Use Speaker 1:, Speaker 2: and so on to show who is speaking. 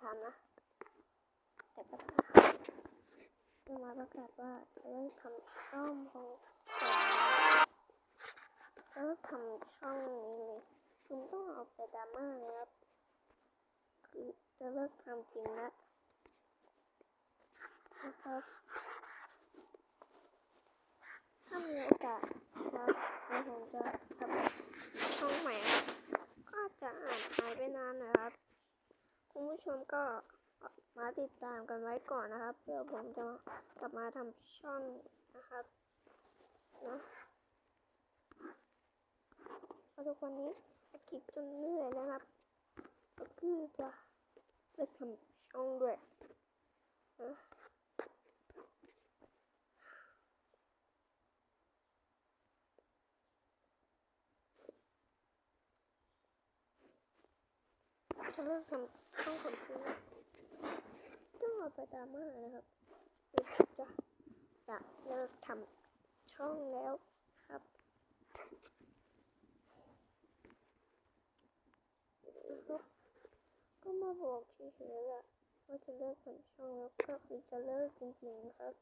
Speaker 1: ปนี้ไม่อยากจะทำนะ แต่ก็ทำจะมาประกาศว่าจะเลิกทำช่องของจะเลิกทำช่องนี้เลยคุณต้องเอาไปดราม่านะครับ คือจะเลิกทำจริงนะนะครับถ้ามีโอกาสนะครับแล้วผมจะทำช่องใหม่นะก็จะอ่านหายไปนานหนะครับ คุณผู้ชมก็มาติดตามกันไว้ก่อนนะครับ เพื่อผมจะกลับมาทำช่องนะครับนะเอาทุกวันนี้คลิปจนเหนื่อยแล้วครับ ก็คือจะไปทำช่องด้วย จะเลิกทำช่องของคุณนะต้องเอาไปดราม่านะครับจะจะเลิกทำช่องแล้วครับนะครับก็มาบอกเฉยๆแหละว่าจะเลิกทำช่องแล้วก็คือจะเลิกจริงๆครับ